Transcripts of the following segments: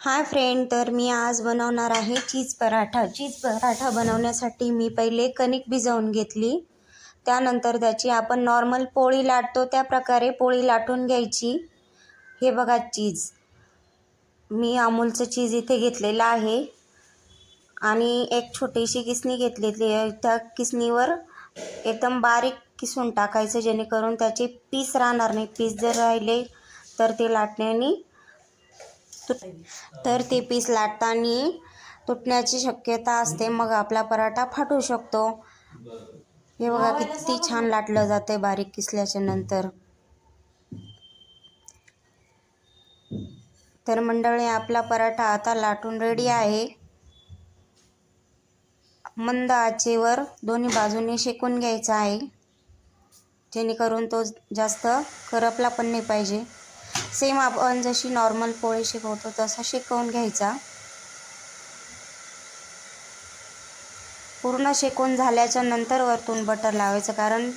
Hi friend तर मी आज बनवणार आहे चीज पराठा. चीज पराठा बनवण्यासाठी मी पहिले कणिक भिजवून घेतली. त्यानंतर त्याची आपण नॉर्मल पोळी लाटतो त्या प्रकारे पोळी लाटून घ्यायची. हे बघा चीज. मी अमूलचं चीज इथे घेतलेलं आहे. आणि एक छोटीशी किसणी घेतलेली आहे. त्या किसणीवर एकदम बारीक किसून टाकायचं जेणेकरून त्याचे पीस राहणार नाही. पीस जर राहिले तर ते लाटण्याने तर ते पीस लाटताना तुटण्याची शक्यता असते. मग आपला पराठा फाटू शकतो. हे बघा किती छान लाटलं जाते बारीक किसल्याच्या नंतर. तर मंडळी आपला पराठा आता लाटून रेडी आहे. मंद आचेवर दोन्ही बाजूने शेकून घ्यायचा आहे. जेणेकरून तो जास्त करपला पण नाही पाहिजे. सेम आपण जशी नॉर्मल पोळी शिकवतो तसा शेकवून घ्यायचा. पूर्ण शेकून झाल्याच्यानंतर वरतून बटर लावायचं कारण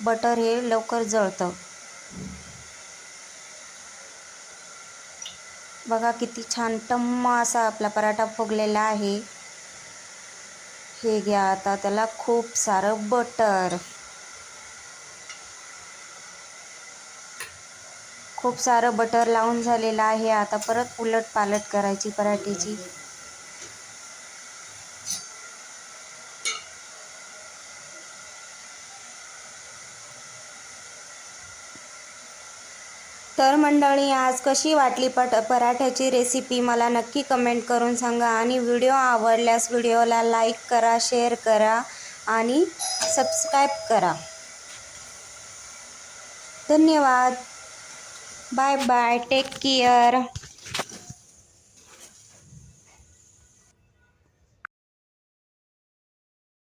बटर हे लवकर जळतं. बघा किती छान टम्म असा आपला पराठा फुगलेला आहे. हे घ्या आता त्याला खूप सारं बटर खूप सारं बटर लावून झालेलं आहे. आता परत उलट पालट करायची पराठीची. तर मंडळी आज कशी वाटली पट पराठ्याची रेसिपी मला नक्की कमेंट करून सांगा आणि व्हिडिओ आवडल्यास व्हिडिओला लाईक करा शेअर करा आणि सबस्क्राईब करा. धन्यवाद. Bye bye. Take care.